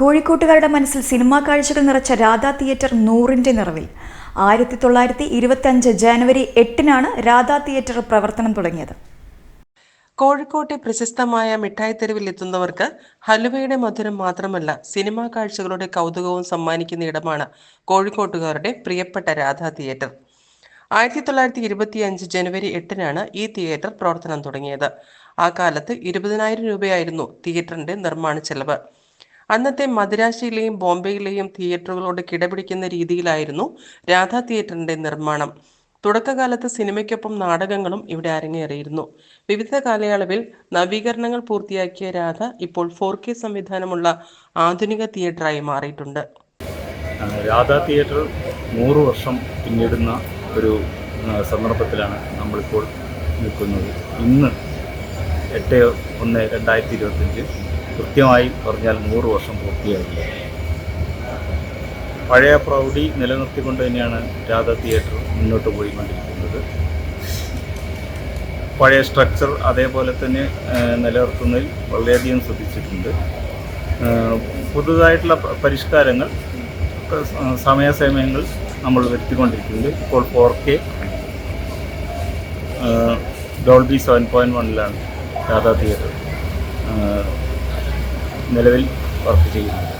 കോഴിക്കോട്ടുകാരുടെ മനസ്സിൽ സിനിമാ കാഴ്ചകൾ നിറച്ച രാധാ തിയേറ്റർ നൂറിന്റെ നിറവിൽ. ആയിരത്തി തൊള്ളായിരത്തി ഇരുപത്തി അഞ്ച് ജനുവരി എട്ടിനാണ് രാധാ തിയേറ്റർ പ്രവർത്തനം തുടങ്ങിയത്. കോഴിക്കോട്ടെ പ്രശസ്തമായ മിഠായി തെരുവിൽ എത്തുന്നവർക്ക് ഹലുവയുടെ മധുരം മാത്രമല്ല സിനിമാ കാഴ്ചകളുടെ കൗതുകവും സമ്മാനിക്കുന്ന ഇടമാണ് കോഴിക്കോട്ടുകാരുടെ പ്രിയപ്പെട്ട രാധാ തിയേറ്റർ. ആയിരത്തി തൊള്ളായിരത്തി ഇരുപത്തി അഞ്ച് ജനുവരി എട്ടിനാണ് ഈ തിയേറ്റർ പ്രവർത്തനം തുടങ്ങിയത്. ആ കാലത്ത് ഇരുപതിനായിരം രൂപയായിരുന്നു തിയേറ്ററിന്റെ നിർമ്മാണ ചെലവ്. അന്നത്തെ മദ്രാശിയിലെയും ബോംബെയിലെയും തിയേറ്ററുകളോട് കിടപിടിക്കുന്ന രീതിയിലായിരുന്നു രാധാ തിയേറ്ററിന്റെ നിർമ്മാണം. തുടക്കകാലത്ത് സിനിമയ്ക്കൊപ്പം നാടകങ്ങളും ഇവിടെ അരങ്ങേറിയിരുന്നു. വിവിധ കാലയളവിൽ നവീകരണങ്ങൾ പൂർത്തിയാക്കിയ രാധ ഇപ്പോൾ ഫോർ കെ സംവിധാനമുള്ള ആധുനിക തിയേറ്ററായി മാറിയിട്ടുണ്ട്. രാധ തിയേറ്റർ നൂറ് വർഷം പിന്നിടുന്ന ഒരു സന്ദർഭത്തിലാണ് നമ്മളിപ്പോൾ നിൽക്കുന്നത്. ഇന്ന് എട്ട് ഒന്ന് രണ്ടായിരത്തി ഇരുപത്തഞ്ച് കൃത്യമായി പറഞ്ഞാൽ നൂറ് വർഷം പൂർത്തിയായില്ല. പഴയ പ്രൗഢി നിലനിർത്തിക്കൊണ്ട് തന്നെയാണ് രാധ തിയേറ്റർ മുന്നോട്ട് പോയിക്കൊണ്ടിരിക്കുന്നത്. പഴയ സ്ട്രക്ചർ അതേപോലെ തന്നെ നിലനിർത്തുന്നതിൽ വളരെയധികം ശ്രദ്ധിച്ചിട്ടുണ്ട്. പുതുതായിട്ടുള്ള പരിഷ്കാരങ്ങൾ സമയാസമയങ്ങൾ നമ്മൾ വരുത്തിക്കൊണ്ടിരിക്കുന്നുണ്ട്. ഇപ്പോൾ four K Dolby seven point വണ്ണിലാണ് Radha theatre. നിലവിൽ വർക്ക് ചെയ്യുന്നത്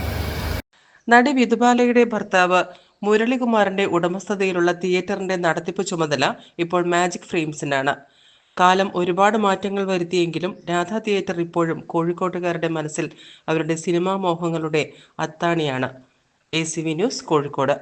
നടി വിധുബാലയുടെ ഭർത്താവ് മുരളികുമാറിന്റെ ഉടമസ്ഥതയിലുള്ള തിയേറ്ററിന്റെ നടത്തിപ്പ് ചുമതല ഇപ്പോൾ മാജിക് ഫ്രെയിംസിനാണ്. കാലം ഒരുപാട് മാറ്റങ്ങൾ വരുത്തിയെങ്കിലും രാധാ തിയേറ്റർ ഇപ്പോഴും കോഴിക്കോട്ടുകാരുടെ മനസ്സിൽ അവരുടെ സിനിമാ മോഹങ്ങളുടെ അത്താണിയാണ്. A C V news Kozhikode.